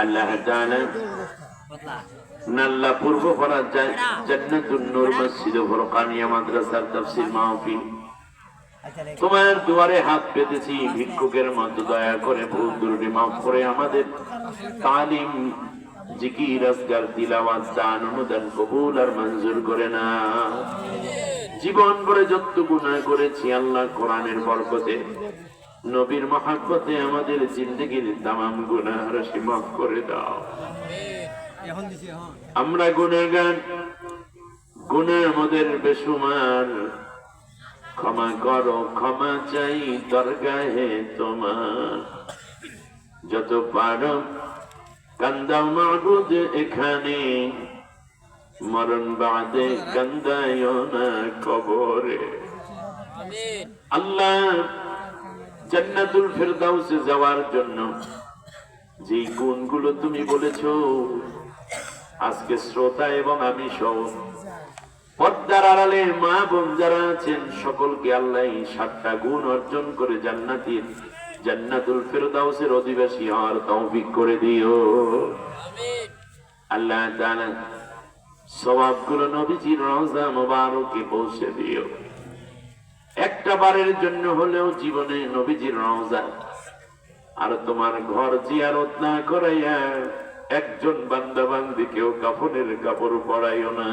আল্লাহ তাআলা নাল্লা পূর্ব জান্নাতুন নূর মসজিদ ফরকানিয়া মাদ্রাসার তাফসীর মাহফিল। তোমার দুয়ারে হাত পেতেছি, ভিক্ষুকের মতো দয়া করে ভুল দুরুটি মাফ করে আমাদের তালিম, জিকির, আজগার দিলাওয়াত দান, অনুদান কবুল আর মঞ্জুর করে না। জীবন ভরে যত গুনাহ করেছি, আল্লাহ কোরআনের বরকতে নবীর মহাব্বতে আমাদের জিন্দগির তামাম গুনাহ রাশি মাফ করে দাও। আমরা গুণাগান গুণা আমাদের বেসুমার ক্ষমা করো ক্ষমা চাই দরগাহে তোমার। যত পারো কান্দাও মাহবুদ এখানে। মরণ বাদে কান্দায় না কবরে। আল্লাহ জান্নাতুল ফেরদাউসে যাওয়ার জন্য। যে গুণগুলো তুমি বলেছ, আজকে শ্রোতা এবং আমি সহ পর্দার আড়ালে মা বোন যারা আছেন, সকলকে আল্লাহ সাতটা গুণ অর্জন করে জান্নাতির, জান্নাতুল ফেরদাউসের অধিবাসী হওয়ার তৌফিক করে দিও। আল্লাহ তাআলা সওয়াবগুলো নবীজির রওজা মোবারকে পৌঁছে দিও। একটা বারের জন্য হলেও জীবনে নবীজির রওজা। আর তোমার ঘর জিয়ারত না করাইয়া একজন বান্দা বান্দিকেও কাফনের কাপড় পরাইও না।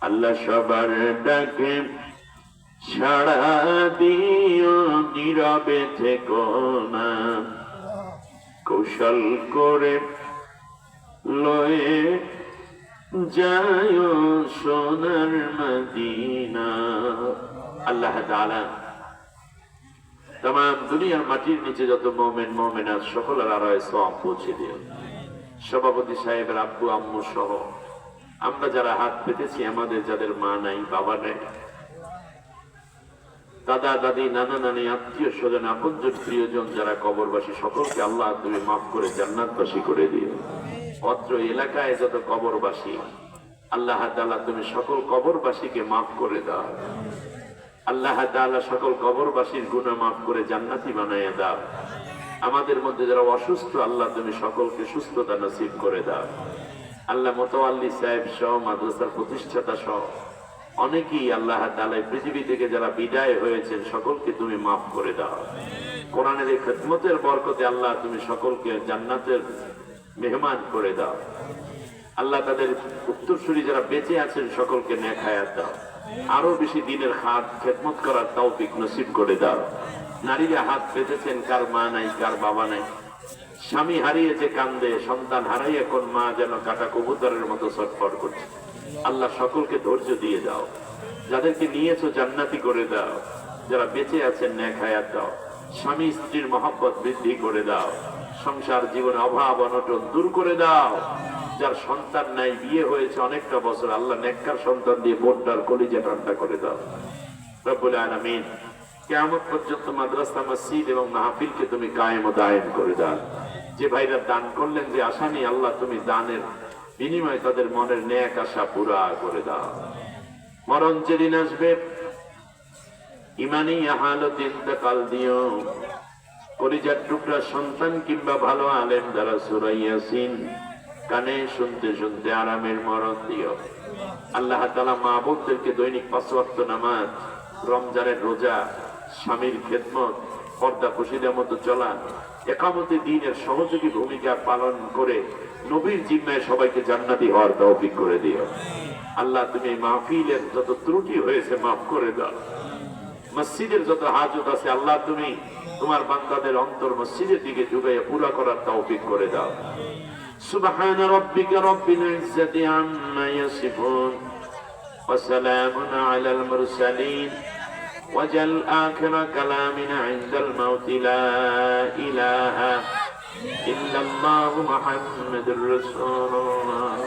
আল্লাহ সবার ডাকে সাড়া দিও, নীরবে থেকো না। কৌশল করে লয়ে আল্লাহ তাম দুনিয়ার মাটির নিচে যত মোমেন মোমেনার সকলের আরয় সব পৌঁছে দিও। সভাপতি সাহেবের আব্বু, আম্মু সহ আমরা যারা হাত পেতেছি, আমাদের যাদের মা নাই, বাবা নাই, দাদা, দাদি, নানা, নানি, আত্মীয় স্বজন, আপনজন, প্রিয়জন যারা কবরবাসী, সকলকে আল্লাহ তুমি মাফ করে জান্নাতবাসী করে দিও। অত্র এলাকায় যত কবরবাসী, আল্লাহ তাআলা তুমি সকল কবরবাসীকে মাফ করে দাও। আল্লাহ তাআলা সকল কবরবাসীর গুনাহ মাফ করে জান্নাতি বানাইয়া দাও। আমাদের মধ্যে যারা অসুস্থ, আল্লাহ তুমি সকলকে সুস্থতা নসিব করে দাও। আল্লাহ মোতাল্লি সাহেব সহ, মাদ্রাসার প্রতিষ্ঠাতা সহ, অনেকেই আল্লাহ এই পৃথিবী থেকে যারা বিদায় হয়েছেন, সকলকে তুমি মাফ করে দাও। কোরআনের এই খেদমতের বরকতে আল্লাহ তুমি সকলকে জান্নাতের মেহমান করে দাও। আল্লাহ তাদের উত্তরসূরি যারা বেঁচে আছেন সকলকে ন্যাক হায়াত দাও। আরও বেশি দিনের হাত খেদমত করার তৌফিক নসিব করে দাও। নারীরা হাত পেতেছেন, কার মা নাই, কার বাবা নাই। স্বামী হারিয়েছে কান্দে, সন্তান হারাইয়া কোন মা যেন কাটা কবুতরের মতো ছটফট করছে। আল্লাহ সকলকে ধৈর্য দিয়ে দাও। যাদেরকে নিয়েছো জান্নাতি করে দাও। যারা বেঁচে আছেন, ন্যাক দাও। স্বামী স্ত্রীর মহব্বত বৃদ্ধি করে দাও। সংসার জীবনে অভাব, অনটন দূর করে দাও। যার সন্তান নাই, বিয়ে হয়েছে অনেকটা বছর, আল্লাহ নেককার সন্তান দিয়ে বোনটার কলিজা ঠান্ডা করে দাও। রব্বুল আলামিন কেমন পর্যন্ত মাদ্রাসা, মসজিদ এবং মাহফিলকে তুমি কায়েম ও দায়েম করে দাও। যে ভাইরা দান করলেন, যে আশা নেই আল্লাহ তুমি দানের বিনিময়ে তাদের মনের ন্যাক আশা পুরা করে দাও। মরণ যেদিন আসবে ইমানি হালত ইন্তকাল দিও। কলিজার টুকরা সন্তান কিংবা ভালো আলেম দ্বারা সুরাইয়াসিন কানে শুনতে শুনতে আরামের মরণ দিও। আল্লাহ তালা মা বোনদেরকে দৈনিক ওয়াক্ত নামাজ, রমজানের রোজা, স্বামীর খেদমত, পর্দা খুশিদের মতো চলা, একামতে দিনের সহযোগী ভূমিকা পালন করে নবীর জিম্মায় সবাইকে জান্নাতি হওয়ার তৌফিক করে দিও। আল্লাহ তুমি মাহফিলের যত ত্রুটি হয়েছে মাফ করে দাও। মসজিদের যত হাজত আছে আল্লাহ তুমি তোমার বান্দাদের অন্তর মসজিদের দিকে ঢুকাইয়া পুরা করার তৌফিক করে দাও سبحان ربك رب العزة عما يصفون وسلام على المرسلين وجل آخر كلامنا عند الموت لا إله إلا الله محمد رسول الله